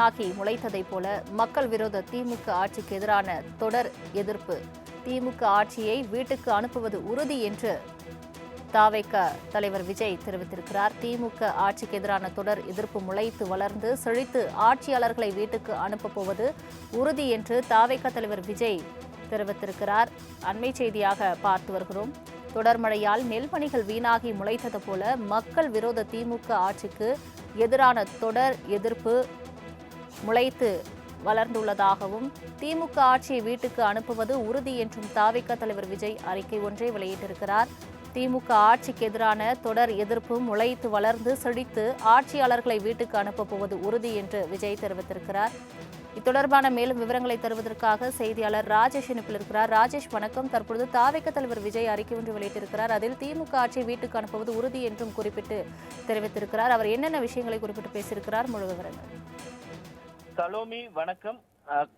ஆகி முளைத்ததைப் போல மக்கள் விரோத திமுக ஆட்சிக்கு எதிரான தொடர் எதிர்ப்பு. திமுக ஆட்சியை வீட்டுக்கு அனுப்புவது உறுதி என்று தாவைக்க தலைவர் விஜய் தெரிவித்திருக்கிறார். திமுக ஆட்சிக்கு எதிரான தொடர் எதிர்ப்பு முளைத்து வளர்ந்து செழித்து ஆட்சியாளர்களை வீட்டுக்கு அனுப்பப் போவது உறுதி என்று தாவைக்க தலைவர் விஜய் தெரிவித்திருக்கிறார். அண்மை செய்தியாக பார்த்து வருகிறோம். தொடர் மழையால் நெல்மணிகள் வீணாகி முளைத்தது போல மக்கள் விரோத திமுக ஆட்சிக்கு எதிரான தொடர் எதிர்ப்பு முளைத்து வளர்ந்துள்ளதாகவும் திமுக ஆட்சியை வீட்டுக்கு அனுப்புவது உறுதி என்றும் தாவிக தலைவர் விஜய் அறிக்கை ஒன்றை வெளியிட்டிருக்கிறார். திமுக ஆட்சிக்கு எதிரான தொடர் எதிர்ப்பு முளைத்து வளர்ந்து செழித்து ஆட்சியாளர்களை வீட்டுக்கு அனுப்பப் போவது உறுதி என்று விஜய் தெரிவித்திருக்கிறார். இத்தொடர்பான மேலும் விவரங்களை தருவதற்காக செய்தியாளர் ராஜேஷ் இணைப்பில் இருக்கிறார். ராஜேஷ் வணக்கம். தற்பொழுது தாவிக தலைவர் விஜய் அறிக்கை ஒன்று வெளியிட்டிருக்கிறார். அதில் திமுக ஆட்சியை வீட்டுக்கு அனுப்புவது உறுதி என்றும் குறிப்பிட்டு தெரிவித்திருக்கிறார். அவர் என்னென்ன விஷயங்களை குறிப்பிட்டு பேசியிருக்கிறார்? முழு விவரங்கள். சலோமி வணக்கம்.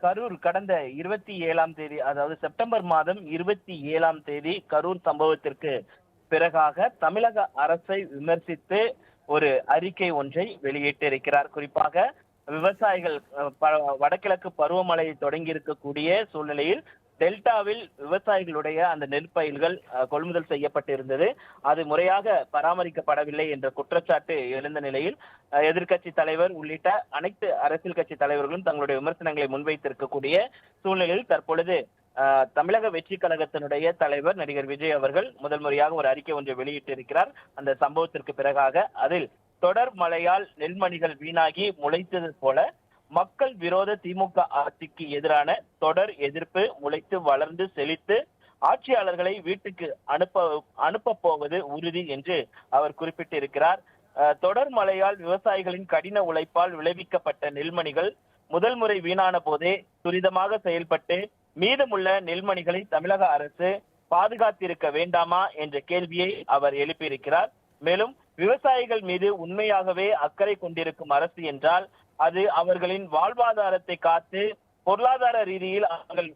கரூர் கடந்த இருபத்தி ஏழாம் தேதி அதாவது செப்டம்பர் மாதம் இருபத்தி ஏழாம் தேதி கரூர் சம்பவத்திற்கு பிறகாக தமிழக அரசை விமர்சித்து ஒரு அறிக்கை ஒன்றை வெளியிட்டிருக்கிறார். குறிப்பாக விவசாயிகள் ப- வடகிழக்கு பருவமழை தொடங்கி இருக்கக்கூடிய சூழ்நிலையில் டெல்டாவில் விவசாயிகளுடைய அந்த நெற்பயிர்கள் கொள்முதல் செய்யப்பட்டிருந்தது. அது முறையாக பராமரிக்கப்படவில்லை என்ற குற்றச்சாட்டு எழுந்த நிலையில் எதிர்க்கட்சி தலைவர் உள்ளிட்ட அனைத்து அரசியல் கட்சி தலைவர்களும் தங்களுடைய விமர்சனங்களை முன்வைத்திருக்கக்கூடிய சூழ்நிலையில் தற்பொழுது தமிழக வெற்றி கழகத்தினுடைய தலைவர் நடிகர் விஜய் அவர்கள் முதல் முறையாக ஒரு அறிக்கை ஒன்றை வெளியிட்டிருக்கிறார். அந்த சம்பவத்திற்கு பிறகாக அதில் தொடர் மழையால் நெல்மணிகள் வீணாகி முளைத்தது போல மக்கள் விரோத திமுக ஆட்சிக்கு எதிரான தொடர் எதிர்ப்பு முளைத்து வளர்ந்து செழித்து ஆட்சியாளர்களை வீட்டுக்கு அனுப்ப அனுப்ப போவது உறுதி என்று அவர் குறிப்பிட்டிருக்கிறார். தொடர் மழையால் விவசாயிகளின் கடின உழைப்பால் விளைவிக்கப்பட்ட நெல்மணிகள் முதல் முறை வீணான போதே துரிதமாக செயல்பட்டு மீதமுள்ள நெல்மணிகளை தமிழக அரசு பாதுகாத்திருக்க வேண்டாமா என்ற கேள்வியை அவர் எழுப்பியிருக்கிறார். மேலும் விவசாயிகள் மீது உண்மையாகவே அக்கறை கொண்டிருக்கும் அரசு என்றால் அது அவர்களின் வாழ்வாதாரத்தை காத்து பொருளாதார ரீதியில் அவர்கள்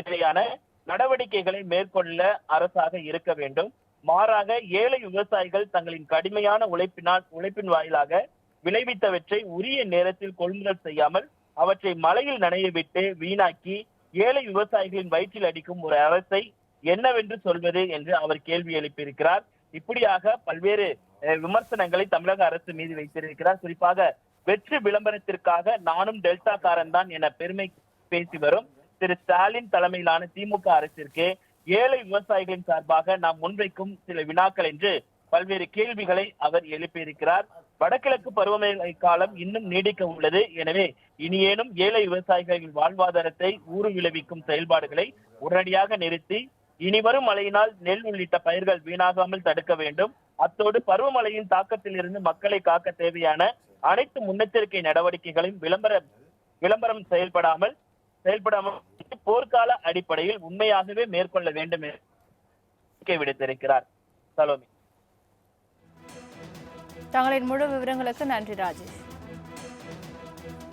தேவையான நடவடிக்கைகளை மேற்கொள்ள அரசாக இருக்க வேண்டும். மாறாக ஏழை விவசாயிகள் தங்களின் கடுமையான உழைப்பினால் உழைப்பின் வாயிலாக விளைவித்தவற்றை உரிய நேரத்தில் கொள்முதல் செய்யாமல் அவற்றை மலையில் நனைய விட்டு வீணாக்கி ஏழை விவசாயிகளின் வயிற்றில் அடிக்கும் ஒரு அரசை என்னவென்று சொல்வது என்று அவர் கேள்வி எழுப்பியிருக்கிறார். இப்படியாக பல்வேறு அஹ், விமர்சனங்களை தமிழக அரசு மீது வைத்திருக்கிறார். குறிப்பாக வெற்றி விளம்பரத்திற்காக நானும் டெல்டா காரன் தான் என பெருமை பேசி வரும் திரு ஸ்டாலின் தலைமையிலான திமுக அரசிற்கு ஏழை விவசாயிகளின் சார்பாக நாம் முன்வைக்கும் சில வினாக்கள் என்று பல்வேறு கேள்விகளை அவர் எழுப்பியிருக்கிறார். வடகிழக்கு பருவமழை காலம் இன்னும் நீடிக்க உள்ளது. எனவே இனியேனும் ஏழை விவசாயிகளின் வாழ்வாதாரத்தை ஊறு விளைவிக்கும் செயல்பாடுகளை உடனடியாக நிறுத்தி இனி வரும் மழையினால் நெல் உள்ளிட்ட பயிர்கள் வீணாகாமல் தடுக்க வேண்டும். அத்தோடு பருவமழையின் தாக்கத்தில் இருந்து மக்களை காக்க தேவையான அனைத்து முன்னெச்சரிக்கை நடவடிக்கைகளையும் விளம்பர விளம்பரம் செயல்படாமல் செயல்படாமல் போர்க்கால அடிப்படையில் உண்மையாகவே மேற்கொள்ள வேண்டும் என விடுத்திருக்கிறார். சலோமி. தங்களின் முழு விவரங்களுக்கு நன்றி ராஜேஷ்.